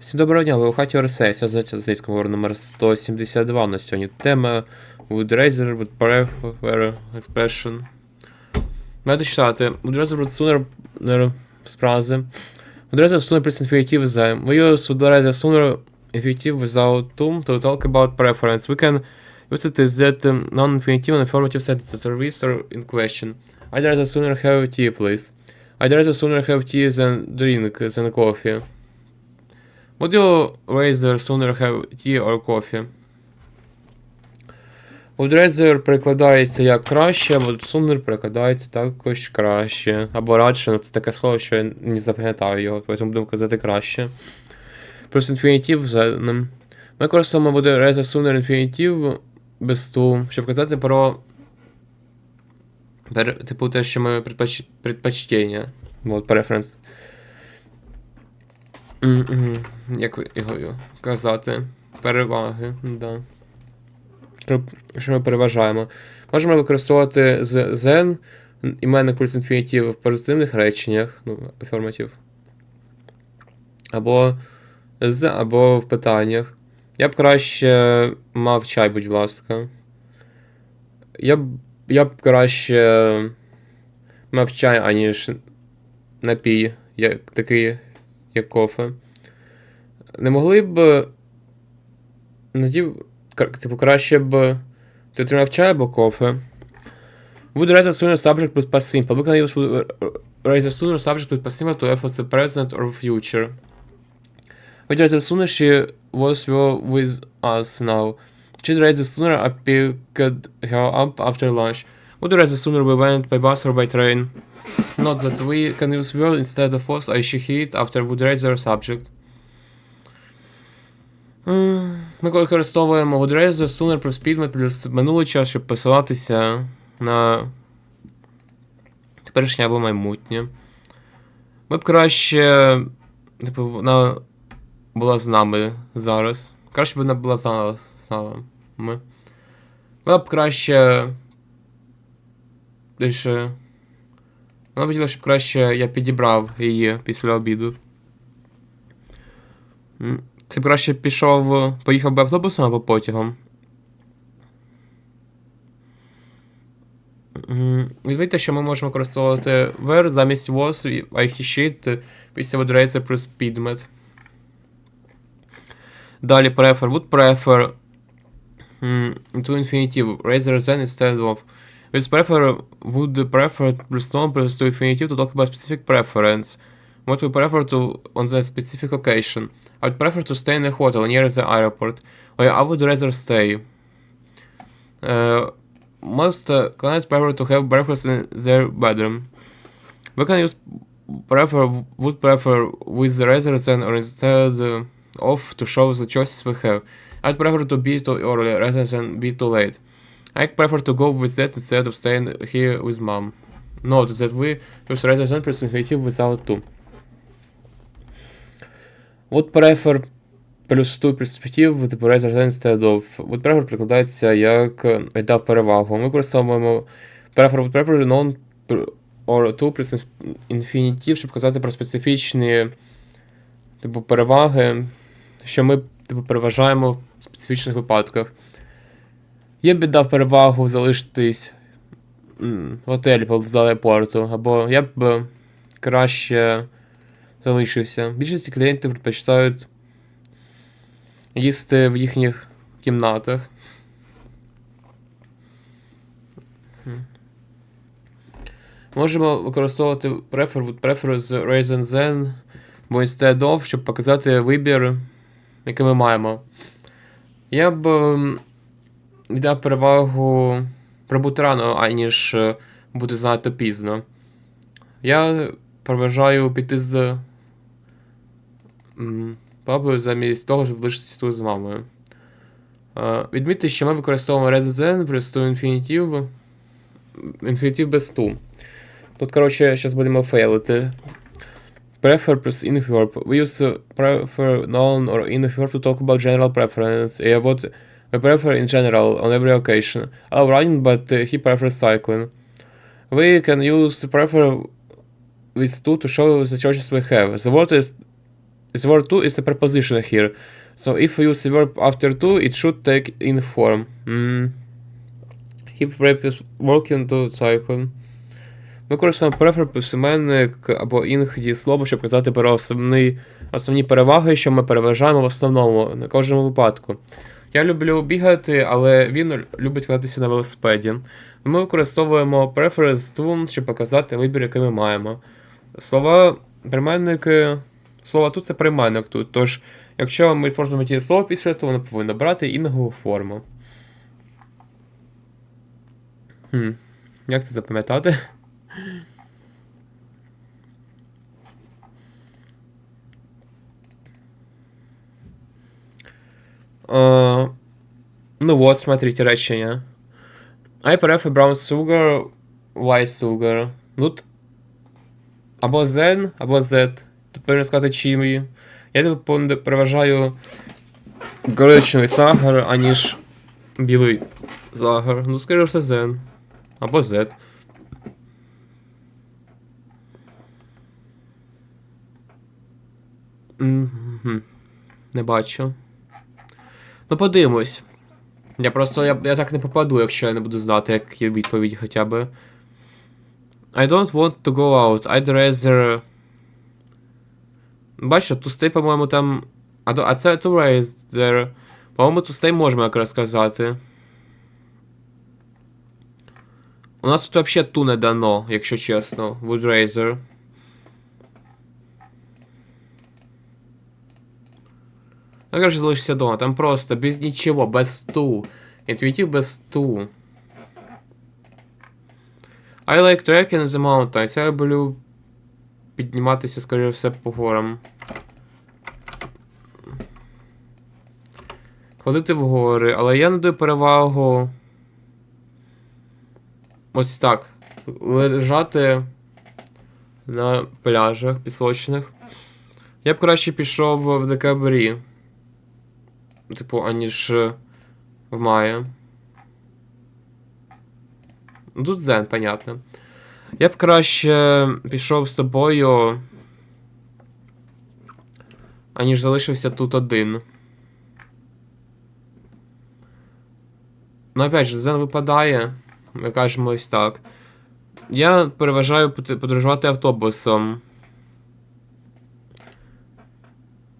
Всім доброго дня, ви у хаті РСС, я з говорю номер 172 на сьогодні. Тема Razor, Prefer Expression. Давайте читати. Razor Would Sooner справзи. Would Sooner Press Infinitive the We use Would Razor Sooner Infinitive without whom to talk about preference. We can use it as that um, non-infinitive and affirmative sentences or with or in question. I'd rather sooner have tea, please. I'd rather sooner have tea than drink than coffee. Would you rather sooner have tea or coffee? Would rather перекладається як краще, або sooner перекладається також краще. Або радше, це таке слово, що я не запам'ятаю його, тому будемо казати краще. Плюс інфінітив за ним. Ми використовуємо буде rather sooner інфінітив без ту, щоб казати про. Типу те, що ми предпоч... предпочтення. Вот, preference. Як його казати? Переваги, да. Що, ми переважаємо. Можемо використовувати з then іменник плюс інфінітив в позитивних реченнях, ну, афірматив. Або з, або в питаннях. Я б краще мав чай, будь ласка. Я б, я б краще мав чай, аніж напій, як, такий, як кофе. Не могли б. Надів. Типу, краще б. Ти отримав чай або кофе. Would rather sooner subject plus past simple. We can use rather sooner subject plus past simple to refer the present or future. Would rather sooner she was with us now. She'd rather sooner I picked her up after lunch. Would rather sooner we went by bus or by train. Not that we can use will instead of was I she hit after would rather subject. Ми використовуємо would sooner плюс підмет плюс минулий час, щоб посилатися на теперішнє або майбутнє. Ми б краще. Типу, вона була з нами зараз. Краще б вона була з нами. Вона б краще. Більше. Вона хотіла, щоб краще я підібрав її після обіду. Ти краще пішов. Поїхав би автобусом або потягом. Відмітьте, що ми можемо використовувати were замість was, і I після водорейця плюс підмет. Далі prefer. Would prefer to infinitive rather than instead of. With prefer would prefer plus to infinitive to talk about specific preference. What we prefer to on the specific occasion. I would prefer to stay in a hotel near the airport. Or I would rather stay. Uh, most uh, clients prefer to have breakfast in their bedroom. We can use prefer would prefer with rather than or instead of to show the choices we have. I'd prefer to be too early rather than be too late. I prefer to go with that instead of staying here with mom. Note that we use rather than plus without to. Would prefer плюс ту перспектив, типу rather than instead of. Would prefer прикладається як е, віддав перевагу. Ми використовуємо prefer would prefer non or to плюс інфінітив, щоб казати про специфічні типу, переваги, що ми типу, переважаємо в специфічних випадках. Я б віддав перевагу залишитись в готелі поблизу аеропорту, або я б е, краще залишився. Більшість клієнтів предпочитають їсти в їхніх кімнатах. Можемо використовувати prefer prefer з rather than, або instead of, щоб показати вибір, який ми маємо. Я б віддав перевагу прибути рано, аніж е, бути занадто пізно. Я переважаю піти з пабу замість того, щоб лишитися тут з мамою. Е, Відмітьте, що ми використовуємо than плюс to інфінітив. Інфінітив без to. Тут, коротше, зараз будемо фейлити. Prefer плюс infverb. We use prefer noun or infverb to talk about general preference. What we prefer in general on every occasion. I love running, but uh, he prefers cycling. We can use prefer with to to show the choices we have. The word is the word to is a preposition here. So if we use the verb after to, it should take in form. Mm. He previous working to cycle. Ми користуємо prefer письменник або ing дієслово, щоб казати про основні, основні переваги, що ми переважаємо в основному на кожному випадку. Я люблю бігати, але він любить кататися на велосипеді. Ми використовуємо preference to, щоб показати вибір, який ми маємо. Слова прийменники. Слово тут це прийменник тут. Тож, якщо ми створюємо ті слово після того, воно повинно брати інгову форму. Хм. Як це запам'ятати? Ну вот, смотрите речення. I prefer brown sugar, white sugar. Тут або Zen, або Z. Тут повинен сказати чимі. Я тут переважаю коричневий сахар, аніж білий сахар. Ну, скоріше все Zen. Або Z. Не бачу. Ну, подивимось. Я просто я, я так не попаду, якщо я не буду знати, як є відповідь хоча б. I don't want to go out. I'd rather. Бачиш, тустей, по-моєму, там. А, а це to rather. По-моєму, тустей можемо якраз сказати. У нас тут взагалі ту не дано, якщо чесно. Would rather. Ну, короче, залишиться дома. Там просто без нічого, без ту. Інтуїтив без ту. I like trekking in the mountains. Я люблю підніматися, скоріше все, по горам. Ходити в гори, але я надаю перевагу. Ось так. Лежати на пляжах пісочних. Я б краще пішов в декабрі. Типу, аніж е, в маї. Ну, Тут Зен, понятно. Я б краще пішов з тобою. Аніж залишився тут один. Ну, опять же, Зен випадає. Ми кажемо ось так. Я переважаю подорожувати автобусом.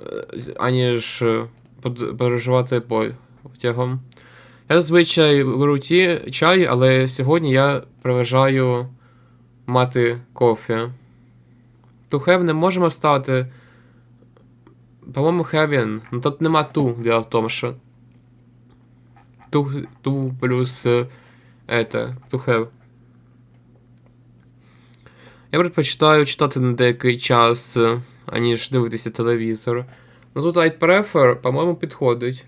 Е, Аніж е, подорожувати потягом. Я зазвичай беру ті чай, але сьогодні я переважаю мати кофе. Ту хев не можемо ставити. По-моєму, heaven. Ну тут нема ту для в тому, що. Ту, ту плюс е, это, to have. Я предпочитаю читати на деякий час, е, аніж дивитися телевізор. Ну тут I'd prefer, по-моєму, підходить.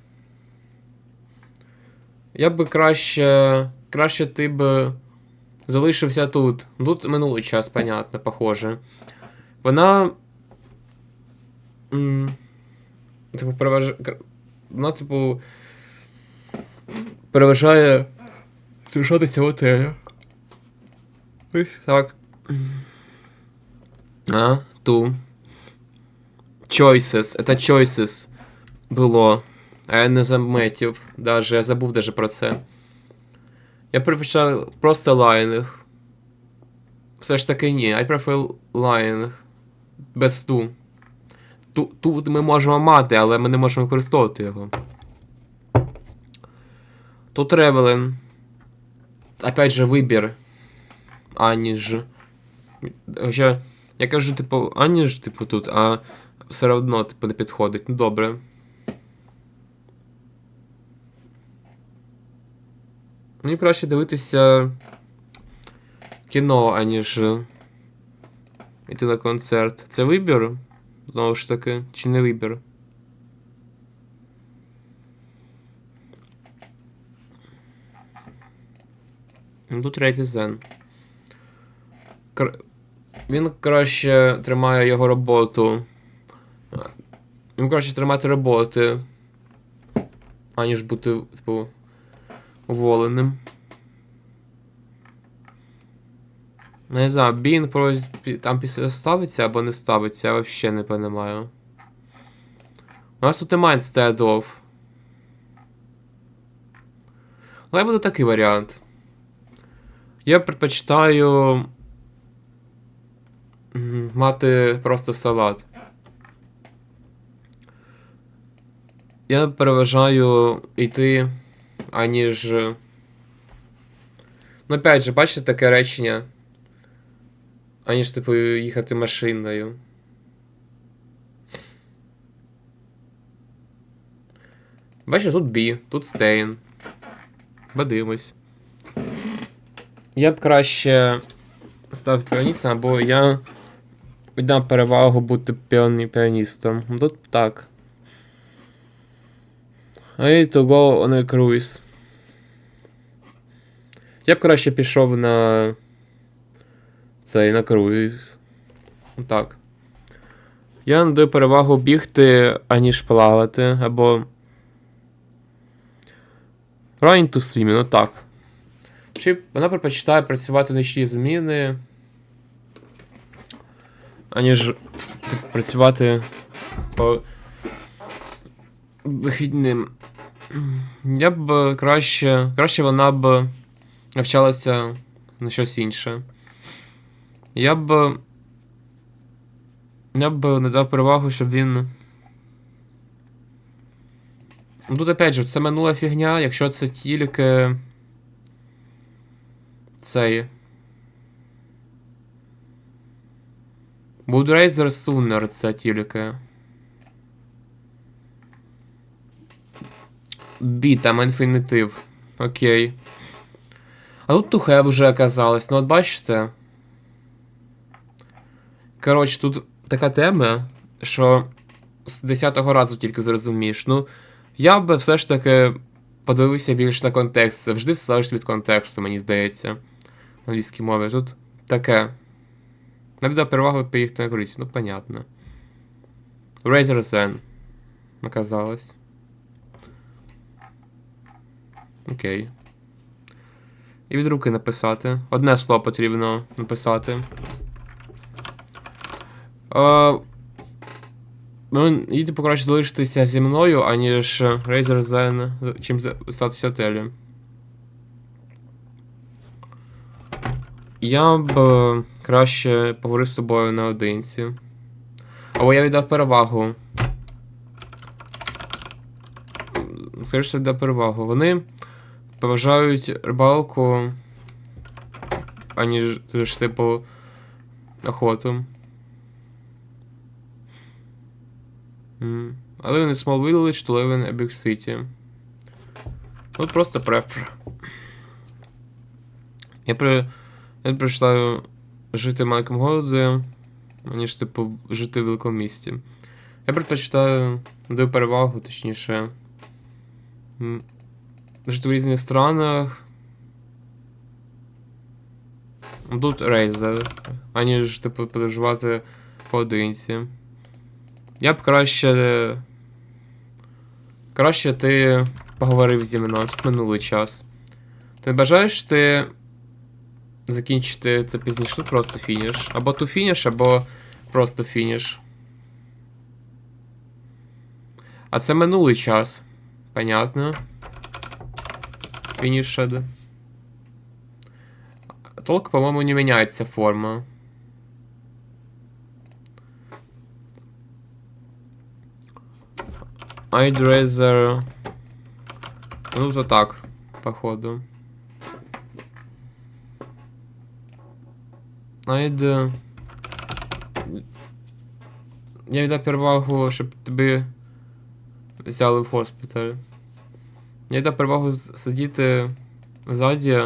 Я би краще. Краще ти б залишився тут. Ну, Тут минулий час, понятно, похоже. Вона. Типу, переважає. Вона, типу. Переважає залишатися в готелі. Ось так. А, ту. Choices. Это choices було. А я не заметив. Даже, я забув даже про це. Я предпочитаю просто лайнинг. Все ж таки ні. I prefer лайнинг. Без ту. Ту, ту ми можемо мати, але ми не можемо використовувати його. Тут Ревелин. Опять же, вибір. Аніж. Хоча, я кажу, типу, аніж, типу, тут, а все одно, типу, не підходить. Ну, добре. Мені краще дивитися кіно, аніж йти на концерт. Це вибір? Знову ж таки, чи не вибір? Ну, Тут третій зен. Кр... Він краще тримає його роботу. Він краще тримати роботи, аніж бути, типу, уволеним. Не знаю, Бін там після ставиться або не ставиться, я взагалі не розумію. У нас тут немає instead. Але буде такий варіант. Я предпочитаю мати просто салат. Я переважаю йти, аніж. Ну, опять же, бачите таке речення. Аніж, типу, їхати машиною. Бачите, тут B, тут Стейн. Подивимось. Я б краще став піаністом, або я віддам перевагу бути піаністом. Тут так. I need to go on a cruise. Я б краще пішов на цей на круїз. Так. Я надаю перевагу бігти, аніж плавати, або. Running to swim, ну так. Чи вона предпочитає працювати нічні зміни, аніж працювати по вихідним. Я б краще. Краще вона б навчалася на щось інше. Я б. Я б не дав перевагу, щоб він. Ну, Тут опять же, це минула фігня, якщо це тільки. Цей. Razer Sooner це тільки. B, там інфінітив. Окей. А тут to have вже оказалось. Ну от бачите. Коротше, тут така тема, що з 10-го разу тільки зрозумієш. Ну, я би все ж таки подивився більш на контекст. Завжди все залежить від контексту, мені здається. В англійській мові. Тут таке. Навіть перевагу поїхати на користь, ну понятно. Razer Zen. Оказалось. Окей. І від руки написати. Одне слово потрібно написати. А, ну, їй типу краще залишитися зі мною, аніж Razer Zen, чим статися телі. Я б е, краще поговорив з тобою наодинці. Або я віддав перевагу. Скажи, що віддав перевагу. Вони поважають рибалку, аніж ж, типу, охоту. I live small village to live in a big city. От просто препр. Я при... Я предпочитаю жити в маленькому городі, аніж, типу, жити в великому місті. Я предпочитаю даю перевагу, точніше. М, Жити в різних странах. Тут Razer, аніж, типу, подорожувати поодинці. Я б краще. Краще ти поговорив зі мною тут минулий час. Ти бажаєш ти закінчити це пізніше? Ну просто фініш. Або ту фініш, або просто фініш. А це минулий час. Понятно. Финишед. Толк, по-моему, не меняется форма. Rather... Ну, то так, походу. I'd... Я віддав перевагу, щоб тебе взяли в госпіталь. Я віддав перевагу сидіти ззаді.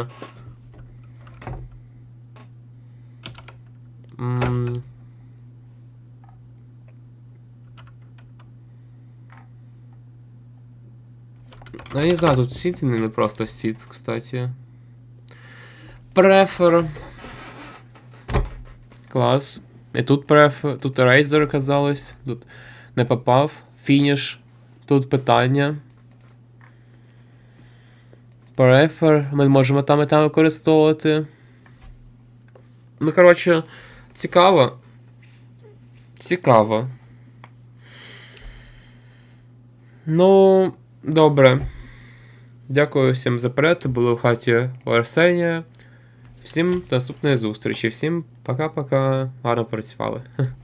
Ну, я не знаю, тут сіт не просто сіт, кстати. Префер. Клас. І тут префер, тут Razer оказалось, тут не попав. Фініш. Тут питання. Префер. Ми можемо там і там використовувати. Ну, коротше, цікаво. Цікаво. Ну, добре. Дякую всім за перегляд. Були в хаті Арсенія. Всім до наступної зустрічі. Всім пока-пока. Гарно працювали.